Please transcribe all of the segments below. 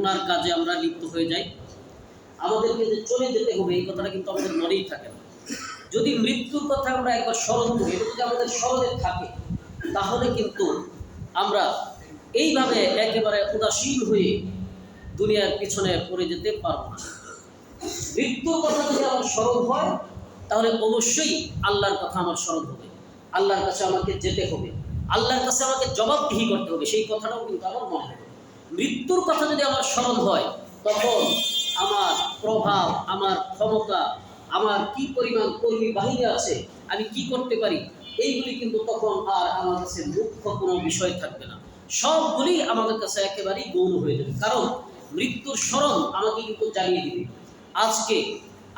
গুনার কাজে আমরা লিপ্ত হয়ে যাই। আমাদেরকে যে চলে যেতে হবে, এই কথাটা কিন্তু আমাদের মনেই থাকে না। যদি মৃত্যুর কথা আমরা একবার স্মরণ করি, এটা যদি আমাদের স্মরণে থাকে, তাহলে কিন্তু আমরা এইভাবে একেবারে উদাসীন হয়ে দুনিয়ার পিছনে পড়ে যেতে পারব না। মৃত্যুর কথা যদি আমার স্মরণ হয়, তাহলে অবশ্যই আল্লাহর কথা আমার স্মরণ হবে। আল্লাহর কাছে আমাকে যেতে হবে। আল্লাহর কাছে আমাকে জবাবদিহি করতে হবে। সেই কথাটাও কিন্তু আমার মনে হবে মৃত্যুর কথা যদি আমার স্মরণ হয়, তখন আমার প্রভাব, আমার ক্ষমতা, আমার কি পরিমাণ কর্মী বাহিনী আছে, আমি কি করতে পারি, এইগুলি কিন্তু তখন আর আমার কাছে মুখ্য কোনো বিষয় থাকবে না। সবগুলি আমাদের কাছে একেবারেই গৌণ হয়ে যাবে। কারণ মৃত্যুর স্মরণ আমাকে কিন্তু জানিয়ে দিবে। আজকে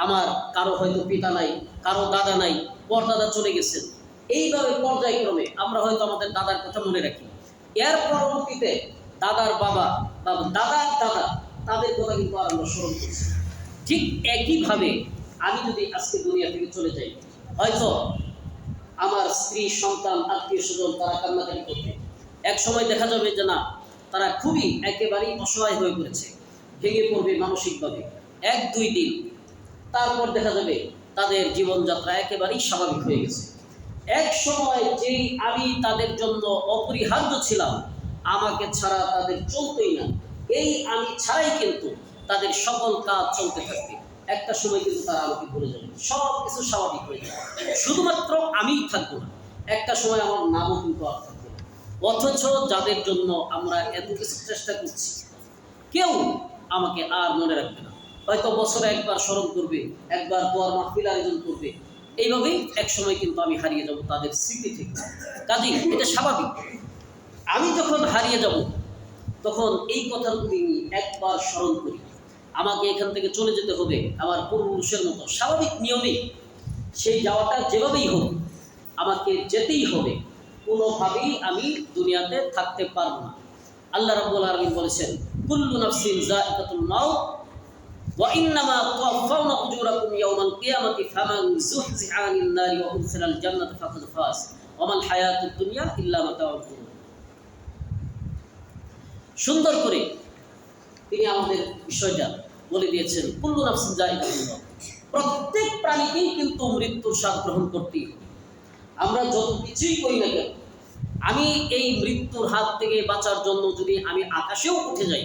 আমার কারও হয়তো পিতা নাই, কারও দাদা নাই, পরদাদা চলে গেছেন। এইভাবে পর্যায়ক্রমে আমরা হয়তো আমাদের দাদার কথা মনে রাখি। এর পরবর্তীতে দাদার বাবা বা দাদার দাদা, তাদের কথা কিন্তু আর আমরা স্মরণ করছি ঠিক একইভাবে আমি যদি আজকে দুনিয়া থেকে চলে যাই, হয়তো আমার স্ত্রী, সন্তান, আত্মীয় স্বজন তারা কান্নাকাটি করবে। এক সময় দেখা যাবে যে না, তারা খুবই একেবারেই অসহায় হয়ে পড়েছে, ভেঙে পড়বে মানসিকভাবে। এক, দুই দিন, তারপর দেখা যাবে তাদের জীবনযাত্রা একেবারেই স্বাভাবিক হয়ে গেছে। এক সময় যেই আমি তাদের জন্য অপরিহার্য ছিলাম আমাকে ছাড়া তাদের চলতোই না। এই আমি ছাড়াই কিন্তু তাদের সকল কাজ চলতে থাকবে। একটা সময় কিন্তু তারা আমাকে ভুলে যাবে। সব কিছু স্বাভাবিক হয়ে যাবে। শুধুমাত্র আমিই থাকব না, একটা সময় আমার নামও কিন্তু আর থাকবে অথচ যাদের জন্য আমরা এত কিছু চেষ্টা করছি, কেউ আমাকে আর মনে রাখবে না। হয়তো বছরে একবার স্মরণ করবে, একবার দোয়ার মাহফিল আয়োজন করবে। এইভাবেই এক সময় কিন্তু আমি হারিয়ে যাব তাদের স্মৃতি থেকে। কাজেই এটা স্বাভাবিক। আমি যখন হারিয়ে যাব, তখন এই কথাগুলি একবার স্মরণ করি। আমাকে এখান থেকে চলে যেতে হবে আমার পূর্বপুরুষের মতো। স্বাভাবিক নিয়মে সেই যাওয়াটা যেভাবেই হোক, আমাকে যেতেই হবে। কোনোভাবেই আমি দুনিয়াতে থাকতে পারব না। আল্লাহ রাব্বুল আলামিন বলেছেন, কুল্লু নাফসিন যায়িকাতুল মাউত, ওয়া ইন্নামা তুওয়াফাউনা উজুরাকুম ইয়াওমাল কিয়ামাতি ফামান যুহজিহা আনিন নারি ওয়া উদখিলাল জান্নাতা ফাকাদ ফাজ, ওয়া মাল হায়াতুদ দুনিয়া ইল্লা মাতাউল সুন্দর করে তিনি আমাদের বিষয়টা বলে দিয়েছেন। কুল্লু নাফসিন প্রত্যেক প্রাণীকেই কিন্তু মৃত্যুর স্বাদ গ্রহণ করতেই আমরা যত কিছুই করি না কেন, আমি এই মৃত্যুর হাত থেকে বাঁচার জন্য যদি আমি আকাশেও উঠে যাই,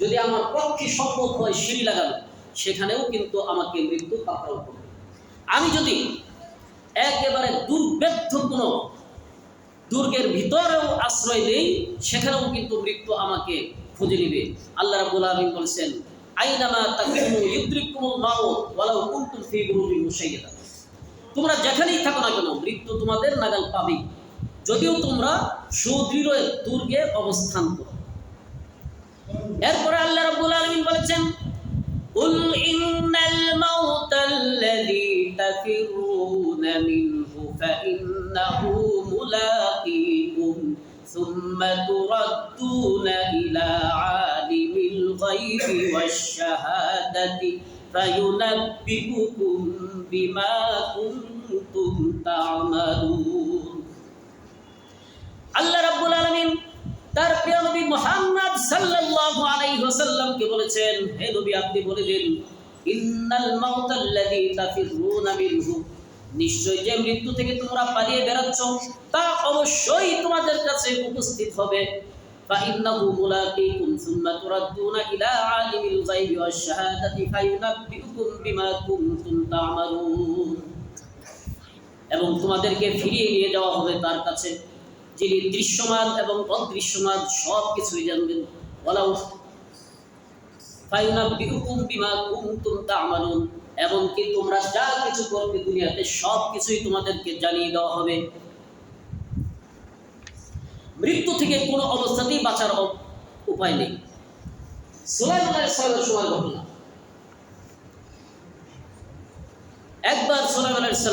যদি আমার পক্ষে সম্ভব হয় সিঁড়ি লাগানো, সেখানেও কিন্তু আমাকে মৃত্যু পাকড়াও করবে। আমি যদি একেবারে দুর্বেদ্ধ কোনো দুর্গের ভিতরেও আশ্রয় দেই, সেখানেও কিন্তু মৃত্যু আমাকে খুঁজে নিবে। আল্লাহ রাব্বুল আলামিন বলেছেন তোমরা যেখানেই থাকো না কেন, মৃত্যু তোমাদের নাগাল পাবেই। যদিও তোমরা সুদৃঢ় দুর্গে অবস্থান করো। এরপরে আল্লাহ রাব্বুল আলামিন বলেছেন قل إن الموت الذي تفرون منه فإنه ملاقيكم ثم تردون إلى عالم الغيب والشهادة فينبئكم بما كنتم تعملون আল্লাহ রাব্বুল আলামিন তার প্রিয় নবী মুহাম্মদ সাল্লাল্লাহু আলাইহি ওয়াসাল্লামকে বলেছেন হে নবী আপনি বলে দিন ইন্নাল মাউতাল্লাযী তাফিরুনা মিনহু নিশ্চয় যে মৃত্যু থেকে তোমরা পালিয়ে বেরাচ্ছ তা অবশ্যই তোমাদের কাছে উপস্থিত হবে فإنه ملاقيكم ثم تردون إلى عالم الغيب والشهادة فينبئكم بما كنتم تعملون এবং তোমাদেরকে ফিরিয়ে নিয়ে যাওয়া হবে তার কাছে যিনি দৃশ্যমান এবং অদৃশ্যমান সব কিছুই জানবেন। বলাও ফাইনাব্বিউকুম বিমা তা'মালুন। এমনকি তোমরা যা কিছু করবে দুনিয়াতে সব কিছুই তোমাদেরকে জানিয়ে দেওয়া হবে। মৃত্যু থেকে কোনো অবস্থাতেই বাঁচার উপায় নেই। সুলাইমান একবার সুলাইমান আলাইহিস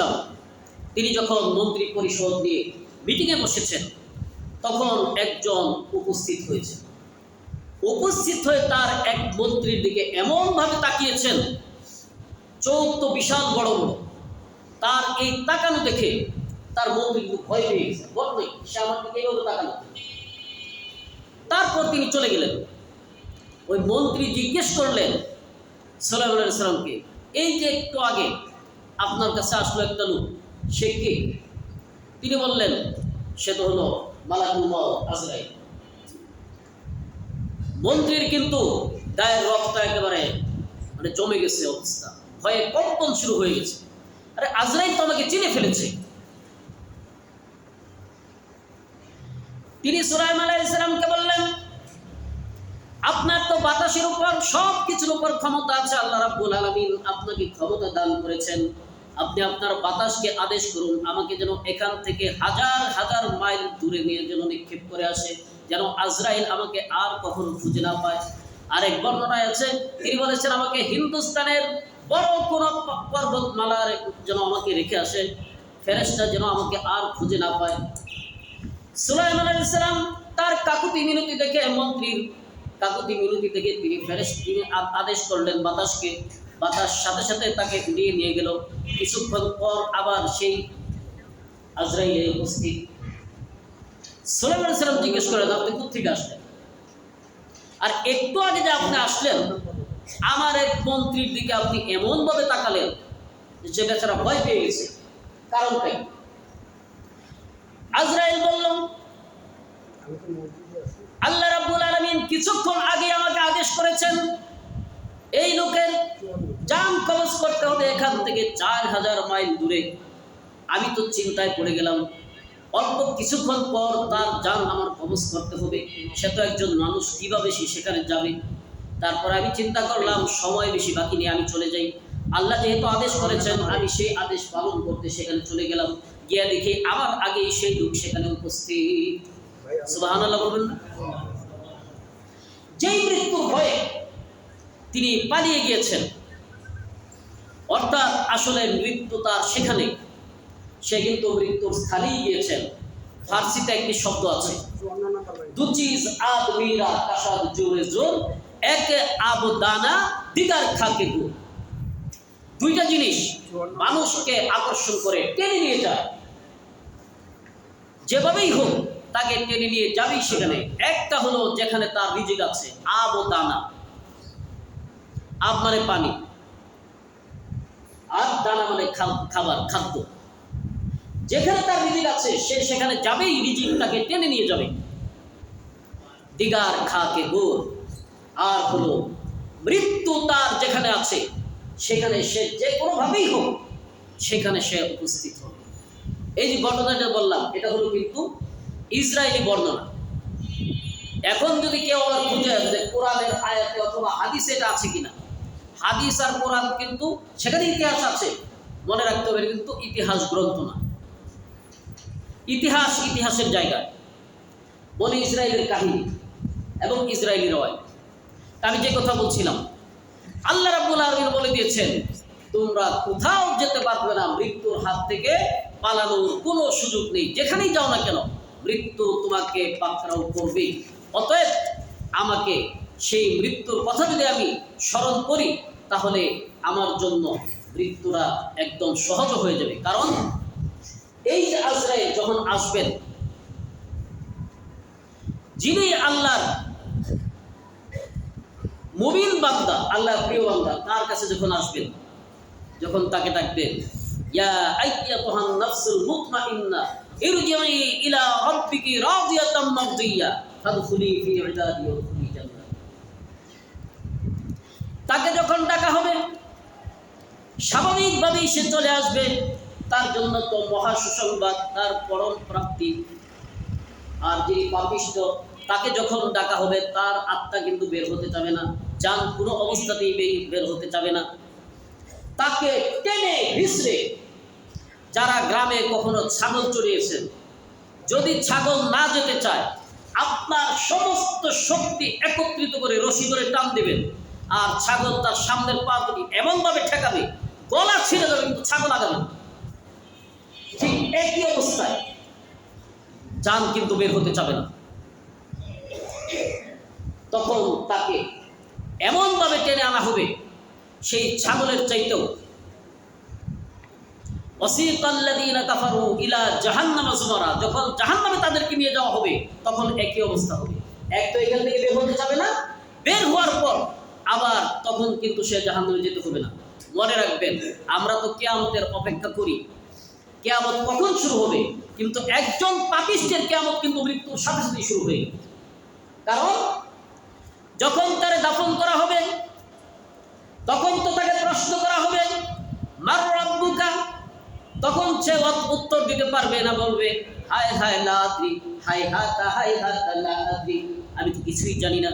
তিনি যখন মন্ত্রী পরিষদ নিয়ে মিটিংয়ে বসেছেন, তখন একজন উপস্থিত হয়েছে উপস্থিত হয়ে তার এক মন্ত্রীর দিকে এমনভাবে তাকিয়েছেন চোখ তো বিশাল বড় বড়। তার এই তাকানো দেখে তার মন্ত্রী কিন্তু ভয় পেয়ে গেছে। বল নেই সে আমার দিকে এইভাবে তাকানো তারপর তিনি চলে গেলেন। ওই মন্ত্রী জিজ্ঞেস করলেন সালাম সালামকে এই যে একটু আগে আপনার কাছে আসলো একটা লোক, সে কে? তিনি বললেন, সে তো হলো মালাকুল মন্ত্রীর কিন্তু গায়ের রক্ত একেবারে মানে জমে গেছে অবস্থা। ভয়ে কম্পন শুরু হয়ে গেছে। আরে, আজরাইল তো আমাকে চিনে ফেলেছে। তিনি সুরাইম আলাইসালামকে বললেন, আপনার তো বাতাসের উপর সব কিছুর উপর ক্ষমতা আছে, আল্লাহ রাব্বুল আলামিন আপনাকে ক্ষমতা দান করেছেন। আপনি আপনার বাতাসকে আদেশ করুন, আমাকে যেন এখান থেকে হাজার হাজার মাইল দূরে নিয়ে যেন নিক্ষেপ করে আসে, যেন আজরাইল আমাকে আর কখনো খুঁজে না পায়। আরেক বর্ণনায় আছে, তিনি বলেছেন, আমাকে হিন্দুস্তানের বড় কোন পর্বতমালার যেন আমাকে রেখে আসে, ফেরেশতা যেন আমাকে আর খুঁজে না পায়। সুলাইমান আলাইহিস সালাম তার কাকুতি মিনতি দেখে মন্ত্রীর কাকুতি মিনতি থেকে তিনি ফেরেশ তিনি আদেশ করলেন বাতাসকে। বাতাস সাথে সাথে তাকে উড়িয়ে নিয়ে গেল। কিছুক্ষণ পর আবার সেই আজরাইলে উপস্থিত। আলাইহিস সালাম জিজ্ঞেস করলেন আপনি কোথেকে আসলেন? আর একটু আগে যে আপনি আসলেন, আমার এক মন্ত্রীর দিকে আপনি এমনভাবে তাকালেন যে বেচারা ভয় পেয়ে গেছে। কারণটা কি? আজরাইল বলল, আল্লাহ রাব্বুল আলামিন কিছুক্ষণ আগে আমাকে আদেশ করেছেন, এই লোকের জান কবজ করতে হবে এখান থেকে চার হাজার মাইল দূরে। আমি তো চিন্তায় পড়ে গেলাম। অল্প কিছুক্ষণ পর তার জান আমার কবজ করতে হবে। সে তো একজন মানুষ, কীভাবে সে সেখানে যাবে? তারপর আমি চিন্তা করলাম, সময় বেশি বাকি নিয়ে আমি চলে যাই। আল্লাহ যেহেতু আদেশ করেছেন, আমি সেই আদেশ পালন করতে সেখানে চলে গেলাম। গিয়া দেখি আমার আগেই সেই লোক সেখানে উপস্থিত। আল্লাহ বলবেন যেই মৃত্যুর ভয়ে তিনি পালিয়ে গিয়েছেন। অর্থাৎ আসলে মৃত্যু তার সেখানে। সে কিন্তু মৃত্যুর স্থানেই গিয়েছেন। ফার্সিতে একটি শব্দ আছে। দুইটা জিনিস মানুষকে আকর্ষণ করে টেনে নিয়ে যায়। যেভাবেই হোক, তাকে টেনে নিয়ে যাবেই সেখানে। একটা হলো যেখানে তার রিজিক আছে, আব ও দানা। পানি। আর দানা মানে খাবার, খাদ্য। যেখানে তার রিজিক আছে, সে সেখানে যাবেই, রিজিক তাকে টেনে নিয়ে যাবে। দিগার খাকে গোর। আর হলো, মৃত্যু তার যেখানে আছে, সেখানে সে যে কোনোভাবেই হোক, সেখানে সে উপস্থিত হবে। এই যে ঘটনাটা বললাম, এটা হলো কিন্তু ইসরায়েলি বর্ণনা। এখন যদি কেউ আবার খুঁজে যে কোরআনের আয়াতে অথবা হাদিসে এটা আছে কিনা হাদিস আর কোরআন কিন্তু সেখানে ইতিহাস আছে। মনে রাখতে হবে কিন্তু ইতিহাস গ্রন্থ না। ইতিহাস ইতিহাসের জায়গায় বনি ইসরায়েলের কাহিনী এবং ইসরায়েলি রয় আমি যে কথা বলছিলাম, আল্লাহ রাব্বুল আলামিন বলে দিয়েছেন, তোমরা কোথাও যেতে পারবে না, মৃত্যুর হাত থেকে পালানোর কোনো সুযোগ নেই। যেখানেই যাও না কেন, মৃত্যু তোমাকে পাকড়াও করবে অতএব আমাকে সেই মৃত্যুর কথা যদি আমি স্মরণ করি তাহলে আমার জন্য মৃত্যুরা একদম সহজ হয়ে যাবে। কারণ এই যে আজরাইল যখন আসবেন, যিনি আল্লাহর মুবিন বান্দা, আল্লাহর প্রিয় বান্দা, তার কাছে যখন আসবেন, যখন তাকে ডাকবেন, ইয়া ওয়াদখুলি জান্নাত তাকে যখন ডাকা হবে, স্বাভাবিকভাবেই সে চলে আসবে। তার জন্য তো মহা সুসংবাদ, তার পরম প্রাপ্তি। আর যিনি পাপিষ্ট, তাকে যখন ডাকা হবে, তার আত্মা কিন্তু বের হতে যাবে না। যান কোনো অবস্থাতেই বের হতে যাবে না। তাকে টেনে হিসড়ে যারা গ্রামে কখনো ছাগল চড়িয়েছেন। যদি ছাগল না যেতে চায়, আপনার সমস্ত শক্তি একত্রিত করে রশি করে টান দেবেন। আর ছাগল তার সামনের পা দুটি এমনভাবে ঠেকাবে, গলা ছিঁড়ে যাবে, কিন্তু ছাগল আগাবে না। ঠিক একই অবস্থায় যান কিন্তু বের হতে চাবে না। তখন তাকে এমনভাবে টেনে আনা হবে, সেই ছাগলের চাইতেও। যখন জাহান্নামে তাদেরকে নিয়ে যাওয়া হবে, তখন একই অবস্থা হবে। এক তো এখান থেকে বের হতে যাবে না, বের হওয়ার পর আবার তখন কিন্তু সে জাহান্নামে যেতে হবে না। মনে রাখবেন, আমরা তো কেয়ামতের অপেক্ষা করি। কেয়ামত কখন শুরু হবে? কিন্তু একজন পাপিষ্টের কেয়ামত কিন্তু মৃত্যুর সাথে সাথে শুরু হয়ে কারণ, যখন তারে দাফন করা হবে, তখন তো তাকে প্রশ্ন করা হবে, মার রব্বুকা? তখন সে উত্তর দিতে পারবে না, বলবে, হায় হায় লা আদ্রি হায় হাতা হায় হাতা লা আদ্রি আমি তো কিছুই জানি না।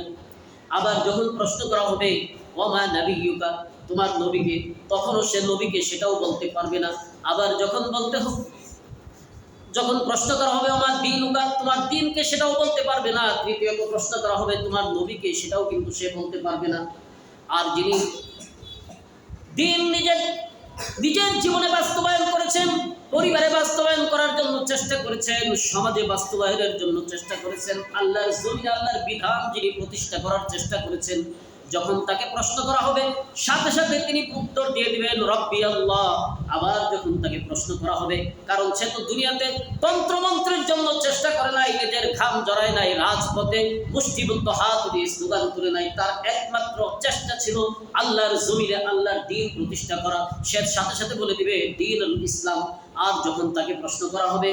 আবার যখন প্রশ্ন করা হবে, ওমা ইউকা তোমার নবীকে, তখনও সে নবীকে সেটাও বলতে পারবে না। আবার যখন বলতে হবে, যখন প্রশ্ন করা হবে আমার দিন উকার তোমার দিনকে সেটাও বলতে পারবে না। তৃতীয়ত প্রশ্ন করা হবে, তোমার নবীকে? সেটাও কিন্তু সে বলতে পারবে না। আর যিনি দিন নিজের নিজের জীবনে বাস্তবায়ন করেছেন, পরিবারে বাস্তবায়ন করার জন্য চেষ্টা করেছেন, সমাজে বাস্তবায়নের জন্য চেষ্টা করেছেন, আল্লাহর আল্লাহর বিধান যিনি প্রতিষ্ঠা করার চেষ্টা করেছেন যখন তাকে প্রশ্ন করা হবে, সাথে সাথে তিনি উত্তর দিয়ে দিবেন, রব্বি আল্লাহ। আবার যখন তাকে প্রশ্ন করা হবে, কারণ সে তো দুনিয়াতে তন্ত্রমন্ত্রের জন্য চেষ্টা করে নাই, নিজের ঘাম জড়ায় নাই, রাজপথে মুষ্টিবদ্ধ হাত দিয়ে স্লোগান তুলে নাই, তার একমাত্র চেষ্টা ছিল আল্লাহর জমিনে আল্লাহর দিন প্রতিষ্ঠা করা। সে সাথে সাথে বলে দিবে দিন ইসলাম। আর যখন তাকে প্রশ্ন করা হবে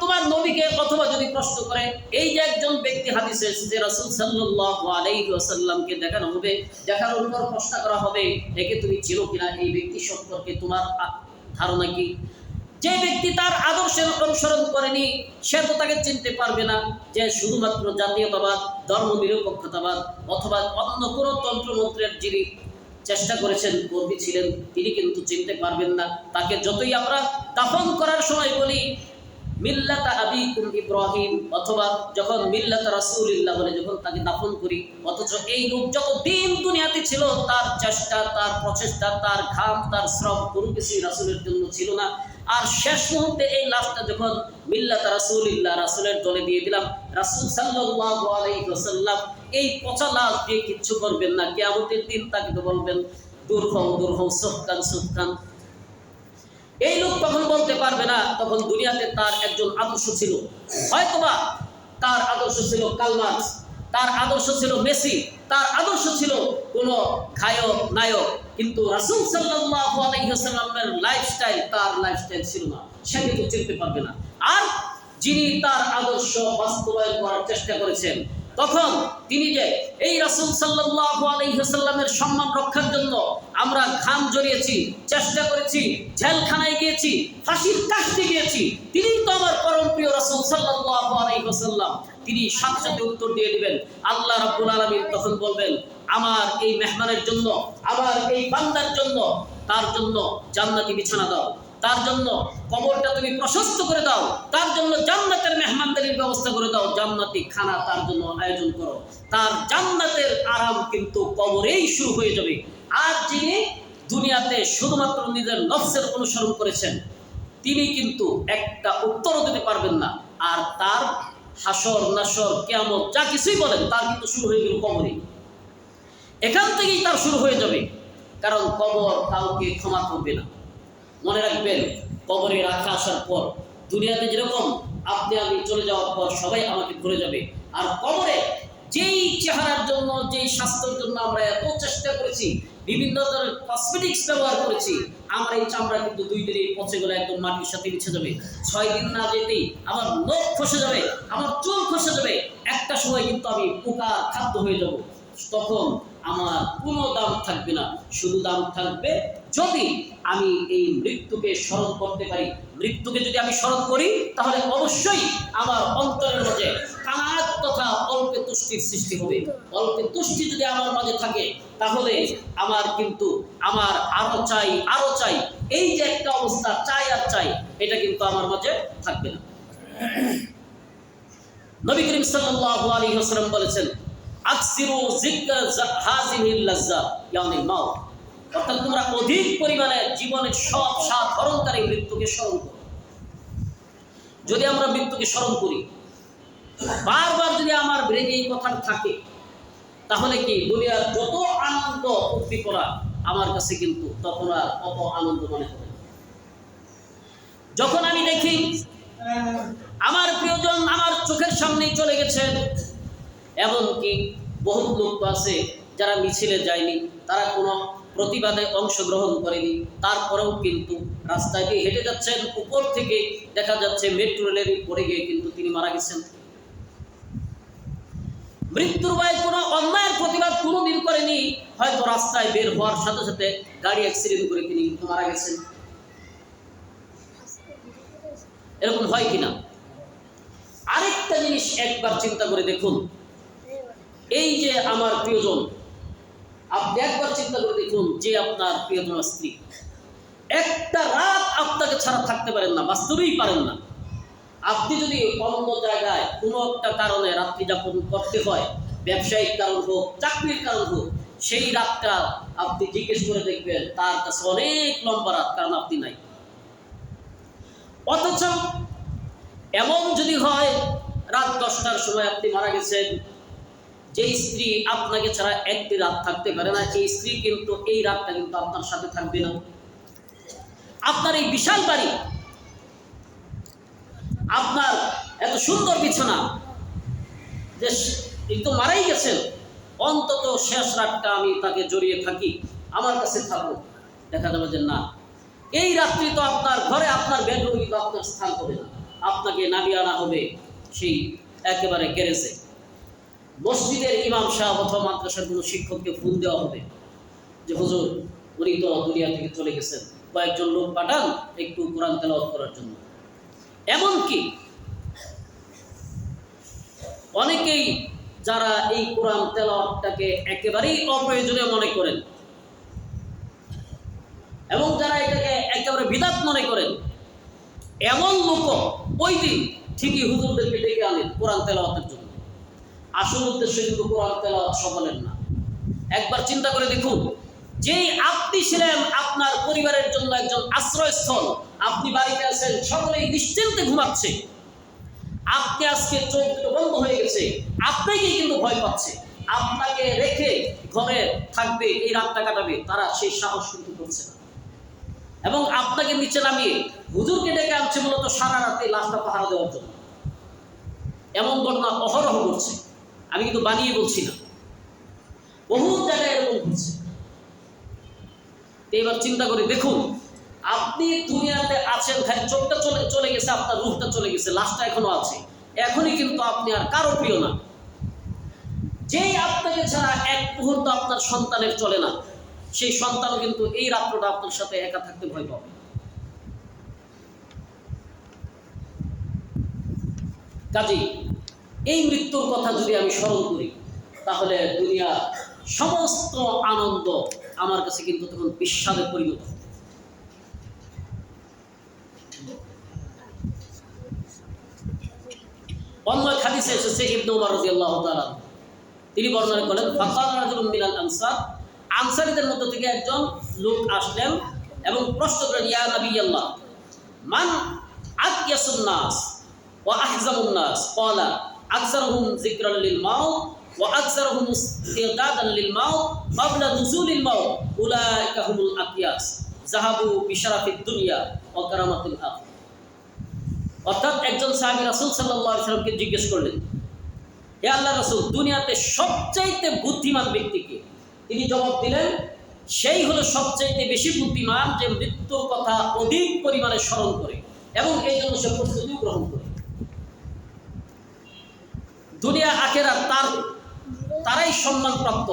তোমার নবীকে অথবা যদি প্রশ্ন করে, এই যে একজন ব্যক্তি হাদিসে ওয়াসাল্লামকে দেখানো হবে, দেখানোর পর প্রশ্ন করা হবে, একে তুমি কিনা? এই ব্যক্তি সম্পর্কে তোমার ধারণা কি? যে ব্যক্তি তার আদর্শের অনুসরণ করেনি, সে তো তাকে চিনতে পারবে না যে শুধুমাত্র জাতীয়তাবাদ ধর্ম নিরপেক্ষতাবাদ অথবা অন্য কোনো তন্ত্রমন্ত্রের যিনি চেষ্টা করেছেন, কর্মী ছিলেন, তিনি কিন্তু চিনতে পারবেন না। তাকে যতই আমরা দাফন করার সময় বলি, মিল্লাতা আবিকুম ইব্রাহিম, অথবা যখন মিল্লাতা রাসূলিল্লাহ বলে, যখন তাকে দাফন করি, অথচ এই লোক যত দিন দুনিয়াতে ছিল, তার চেষ্টা, তার প্রচেষ্টা, তার ঘাম, তার শ্রম কোনো কিছুই রাসুলের জন্য ছিল না। আর শেষ মুহূর্তে এই লাশটা যখন মিল্লাতা রাসূলিল্লাহ, রাসূলের দলে দিয়ে দিলাম, রাসূল আলাইহি এই পচা লাশ দিয়ে কিচ্ছু করবেন না, কিয়ামতের দিন তাকে তো বলবেন দূর হও সুফকান সুফকান। এই লোক তখন বলতে পারবে না, তখন দুনিয়াতে তার একজন আদর্শ ছিল। হয়তোবা তার আদর্শ ছিল কালমার্স তার আদর্শ ছিল মেসি, তার আদর্শ ছিল কোন গায়ক, নায়ক। কিন্তু রাসূল সাল্লাল্লাহু আলাইহি ওয়াসাল্লামের লাইফস্টাইল তার লাইফস্টাইল ছিল না। সে কিন্তু চিনতে পারবে না। আর যিনি তার আদর্শ বাস্তবায়ন করার চেষ্টা করেছেন, তখন তিনি যে এই রাসূল সাল্লাল্লাহু আলাইহি সম্মান রক্ষার জন্য আমরা ঘাম জড়িয়েছি, চেষ্টা করেছি, জেলখানায় গিয়েছি, ফাঁসির কাশতে গিয়েছি, তিনি তো আমার পরম প্রিয় রাসূল সাল্লাল্লাহু আলাইহি ওয়াসাল্লাম। তিনি সাথে সাথে উত্তর দিয়ে দিবেন। আল্লাহ রাব্বুল আলামিন তখন বলবেন, আমার এই মেহমানের জন্য, আমার এই বান্দার জন্য, তার জন্য জান্নাতি বিছানা দাও। তার জন্য কবরটা তুমি প্রশস্ত করে দাও। তার জন্য জান্নাতের মেহমানদারির ব্যবস্থা করে দাও। জান্নাতি খানা তার জন্য আয়োজন করো। তার জান্নাতের আরাম কিন্তু কবরেই শুরু হয়ে যাবে। আর যিনি দুনিয়াতে শুধুমাত্র নিজের নফসের অনুসরণ করেছেন, তিনি কিন্তু একটা উত্তরও দিতে পারবেন না। আর তার হাসর, নাসর কেমন যা কিছুই বলেন, তার কিন্তু শুরু হয়ে গেল কবরে। এখান থেকেই তার শুরু হয়ে যাবে। কারণ কবর কাউকে ক্ষমা করবে না। মনে রাখবেন, কবরে রাখা আসার পর, দুনিয়াতে যেরকম আপনি আমি চলে যাওয়ার পর সবাই আমাকে ঘুরে যাবে। আর কবরে যেই চেহারার জন্য, যেই স্বাস্থ্যের জন্য আমরা এত চেষ্টা করেছি, বিভিন্ন ধরনের কসমেটিক্স ব্যবহার করেছি, আমার এই চামড়া কিন্তু দুই দিনেই পচে গেলে একদম মাটির সাথে মিছে যাবে। ছয় দিন না যেতেই আমার নখ খসে যাবে, আমার চুল খসে যাবে। একটা সময় কিন্তু আমি পোকা খাদ্য হয়ে যাব। তখন আমার কোনো দাম থাকবে না, শুধু দাম থাকবে যদি আমি এই মৃত্যুকে স্মরণ করতে পারি, মৃত্যুকে যদি আমি স্মরণ করি, তাহলে অবশ্যই আমার অন্তরের মাঝে কানাত তথা অল্পে তুষ্টির সৃষ্টি হবে। অল্পে তুষ্টি যদি আমার মাঝে থাকে, তাহলে আমার কিন্তু, আমার আরও চাই আরও চাই, এই যে একটা অবস্থা, চাই আর চাই, এটা কিন্তু আমার মাঝে থাকবে না। নবী করিম সাল্লাল্লাহু আলাইহি ওয়াসাল্লাম বলেছেন, আকসিরু যিকর হাযিহিল লাজ্জা ইয়াউমিল মাউত। অর্থাৎ তোমরা অধিক পরিমাণে জীবনের সব স্বাদ হরণকারী মৃত্যুকে স্মরণ করো। যদি আমরা মৃত্যুকে স্মরণ করি, বারবার যদি আমার ব্রেনে এই কথাটা থাকে, তাহলে কি দুনিয়ার যত আনন্দ উদ্দীপনা আমার কাছে কিন্তু তখন আর অত আনন্দ মনে হবে যখন আমি দেখি আমার প্রিয়জন আমার চোখের সামনেই চলে গেছেন এমনকি বহু লোক আছে যারা মিছিলে যায়নি, তারা কোনো প্রতিবাদে অংশগ্রহণ করেনি। তারপরেও কিন্তু রাস্তায় দিয়ে হেঁটে যাচ্ছেন, উপর থেকে দেখা যাচ্ছে মেট্রো রেলের পড়ে গিয়ে কিন্তু তিনি মারা গেছেন। মৃত্যুর ভয়ে কোনো অন্যায়ের প্রতিবাদ কোনোদিন করেনি। হয়তো রাস্তায় বের হওয়ার সাথে সাথে গাড়ি অ্যাক্সিডেন্ট করে তিনি কিন্তু মারা গেছেন। এরকম হয় কিনা? আরেকটা জিনিস একবার চিন্তা করে দেখুন। এই যে আমার প্রিয়জন আপনি একবার চিন্তা করে দেখুন যে আপনার প্রিয়তম স্ত্রী। একটা রাত আপনাকে ছাড়া থাকতে পারেন না, বাস্তবেই পারেন না। আপনি যদি অন্য জায়গায় কোনো একটা কারণে রাত্রি যাপন করতে হয়, ব্যবসায়িক কারণ হোক, চাকরির কারণ হোক, সেই রাতটা আপনি জিজ্ঞেস করে দেখবেন তার কাছে অনেক লম্বা রাত, কারণ আপনি নাই। অথচ এমন যদি হয়, রাত দশটার সময় আপনি মারা গেছেন যে স্ত্রী আপনাকে ছাড়া একটি রাত থাকতে পারে না সেই স্ত্রী কিন্তু এই রাতটা কিন্তু আপনার সাথে থাকবে না। আপনার এই বিশাল বাড়ি, আপনার এত সুন্দর বিছানা, যে কিন্তু মারাই গেছেন, অন্তত শেষ রাতটা আমি তাকে জড়িয়ে থাকি, আমার কাছে থাকুক। দেখা যাবে যে না, এই রাত্রি তো আপনার ঘরে আপনার বেডরুম কিন্তু আপনার স্থান হবে না। আপনাকে নামিয়ে আনা হবে সেই একেবারে গ্যারেজে। মসজিদের ইমাম সাহেব অথবা মাদ্রাসার কোনো শিক্ষককে ফোন দেওয়া হবে যে, হুজুর, উনি তো দুনিয়া থেকে চলে গেছেন। কয়েকজন লোক পাঠান একটু কোরআন তেলাওয়াত করার জন্য। এমনকি অনেকেই যারা এই কোরআন তেলাওয়াতটাকে একেবারেই অপ্রয়োজনীয় মনে করেন এবং যারা এটাকে একেবারে বিদাত মনে করেন, এমন লোক ওই দিন ঠিকই হুজুরদেরকে ডেকে আনেন কোরআন তেলাওয়াতের জন্য। আসল উদ্দেশ্য কিন্তু কোরআন তেলাওয়াত সকলের না। একবার চিন্তা করে দেখুন, যেই আপনি ছিলেন আপনার পরিবারের জন্য একজন আশ্রয়স্থল, আপনি বাড়িতে আছেন, সকলেই নিশ্চিন্তে ঘুমাচ্ছে। আপনি আজকে চোখ বন্ধ হয়ে গেছে আপনাকে কিন্তু ভয় পাচ্ছে। আপনাকে রেখে ঘরে থাকবে, এই রাতটা কাটাবে, তারা সেই সাহস কিন্তু করছে না। এবং আপনাকে নিচে নামিয়ে হুজুরকে ডেকে আনছে মূলত সারা রাতে লাশটা পাহারা দেওয়ার জন্য। এমন ঘটনা অহরহ ঘটছে। আমি কিন্তু বানিয়ে বলছি না। বহু জায়গায় এরকম ঘটছে তো এবার চিন্তা করে, দেখুন, আপনি দুনিয়াতে আছেন চোখটা চলে চলে গেছে, আপনার রূপটা চলে গেছে, লাশটা এখনও আছে। এখনই কিন্তু আপনি আর কারও প্রিয় না। যেই আপনাকে ছাড়া এক মুহূর্ত আপনার সন্তানের চলে না, সেই সন্তানও কিন্তু এই রাত্রটা আপনার সাথে একা থাকতে ভয় পাবে। কাজী এই মৃত্যুর কথা যদি আমি স্মরণ করি, তাহলে দুনিয়া সমস্ত আনন্দ আমার কাছে কিন্তু তখন বিস্বাদে পরিণত তিনি বর্ণনা করেন আনসার। মধ্য থেকে একজন লোক আসলেন এবং আকসারুহুম লিল আকসারুহুম লিল নুজুলিল উলাইকা হুমুল আকিয়াস বিশরাফিদ দুনিয়া কারামাতিল অর্থাৎ একজন সাহাবী রাসূল সাল্লাল্লাহু আলাইহি সাল্লামকে জিজ্ঞেস করলেন, হে আল্লাহ রাসূল, দুনিয়াতে সবচাইতে বুদ্ধিমান ব্যক্তিকে তিনি জবাব দিলেন, সেই হলো সবচাইতে বেশি বুদ্ধিমান যে মৃত্যুর কথা অধিক পরিমাণে স্মরণ করে এবং এই জন্য সে প্রস্তুতিও গ্রহণ করে। দুনিয়া আখেরা তার, তারাই সম্মানপ্রাপ্ত।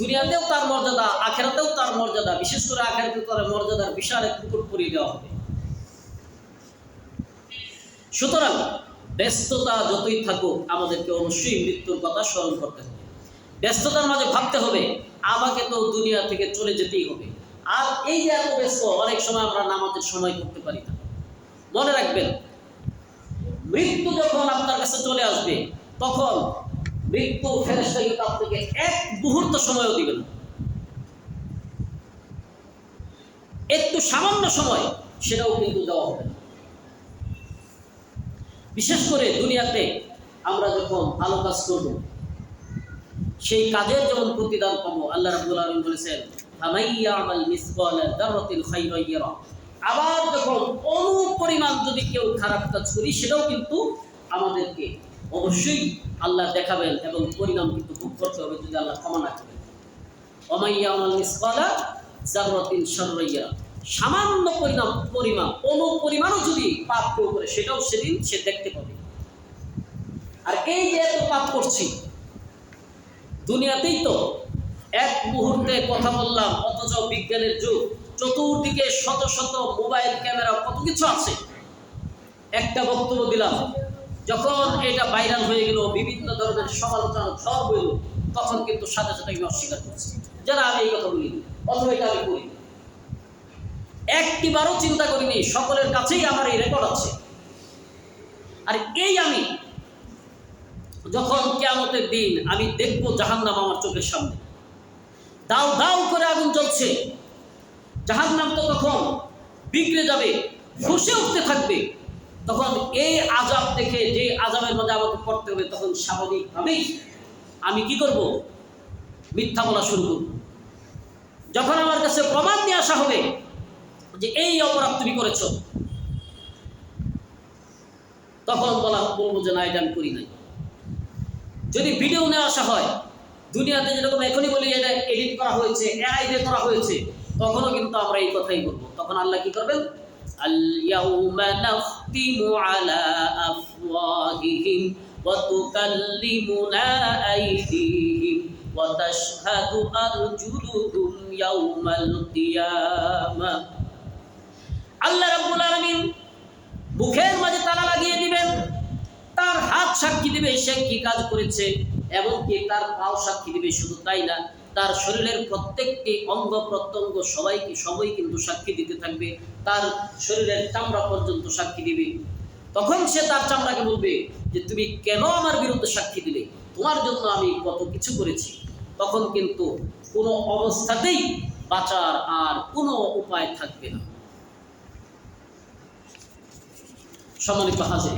দুনিয়াতেও তার মর্যাদা, আখেরাতেও তার মর্যাদা। বিশেষ করে আখেরাতে তার মর্যাদার বিশাল এক পুকুর পরিয়ে দেওয়া হবে। সুতরাং, ব্যস্ততা যতই থাকুক, আমাদেরকে অবশ্যই মৃত্যুর কথা স্মরণ করতে হবে। ব্যস্ততার মাঝে ভাবতে হবে, আমাকে তো দুনিয়া থেকে চলে যেতেই হবে। আর এই যে এত ব্যস্ত, অনেক সময় আমরা নামাজের সময় করতে পারি না। মনে রাখবেন, মৃত্যু যখন আপনার কাছে চলে আসবে তখন মৃত্যু ফেরেস্তা কিন্তু আপনাকে এক মুহূর্ত সময়ও দিবে না। একটু সামান্য সময় সেটাও কিন্তু দেওয়া হবে বিশেষ করে দুনিয়াতে আমরা যখন ভালো কাজ করব, সেই কাজের যেমন প্রতিদান পাবো, আল্লাহ রাব্বুল আলামিন বলেছেন আবার যখন অনু পরিমাণ যদি কেউ খারাপ কাজ করি, সেটাও কিন্তু আমাদেরকে অবশ্যই আল্লাহ দেখাবেন এবং পরিণাম কিন্তু ভোগ করতে হবে যদি আল্লাহ ক্ষমা করেন। অমাইয়া মিসকালা জাররাতিন সামান্য পরিণাম পরিমাণ কোনো পরিমাণও যদি পাপ কেউ করে, সেটাও সেদিন সে দেখতে পাবে। আর এই যে এত পাপ করছি, দুনিয়াতেই তো এক মুহূর্তে কথা বললাম, অথচ বিজ্ঞানের যুগ, চতুর্দিকে শত শত মোবাইল ক্যামেরা, কত কিছু আছে। একটা বক্তব্য দিলাম যখন এটা ভাইরাল হয়ে গেল, বিভিন্ন ধরনের সমালোচনা ঝড় হইল, তখন কিন্তু সাথে সাথে আমি অস্বীকার করছি। যারা আমি এই কথা বলিনি, অথবা এটা আমি করিনি। একটিবারও চিন্তা করিনি, সকলের কাছেই আমার এই রেকর্ড আছে। আর এই আমি, যখন কেয়ামতের দিন আমি দেখব জাহান্নাম আমার চোখের সামনে। দাও দাও করে আগুন জ্বলছে। জাহান্নাম তো তখন বিগড়ে যাবে, ফুসে উঠতে থাকবে। তখন এই আজাব দেখে যে আজাবের মধ্যে আমাকে পড়তে হবে, তখন স্বাভাবিকভাবেই আমি কি করব? মিথ্যা বলা শুরু করব। যখন আমার কাছে প্রমাণ নিয়ে আসা হবে যে এই অপরাধ তুমি করেছ, তখন বলা বলব যে না, এটা আমি করি নাই। যদি ভিডিও নিয়ে আসা হয়, দুনিয়াতে যেরকম এখনই বলি, এটা এডিট করা হয়েছে এআই করা হয়েছে, তখনও কিন্তু আমরা এই কথাই বলব। তখন আল্লাহ কি করবেন? اليوم نختم على أفواههم وتكلمنا أيديهم وتشهد أرجلهم يوم القيامة আল্লাহ রাব্বুল আলামিন মুখের মাঝে তালা লাগিয়ে দিবেন তার হাত সাক্ষী দিবে সে কি কাজ করেছে এমনকি তার পাও সাক্ষী দিবে শুধু তাই না তার শরীরের প্রত্যেকটি অঙ্গ প্রত্যঙ্গ সবাইকে, সবাই কিন্তু সাক্ষী দিতে থাকবে। তার শরীরের চামড়া পর্যন্ত সাক্ষী দিবে। তখন সে তার চামড়াকে বলবে যে, তুমি কেন আমার বিরুদ্ধে সাক্ষী দিলে? তোমার জন্য আমি কত কিছু করেছি। তখন কিন্তু কোনো অবস্থাতেই বাঁচার আর কোনো উপায় থাকবে না। সম্মানিত হাজির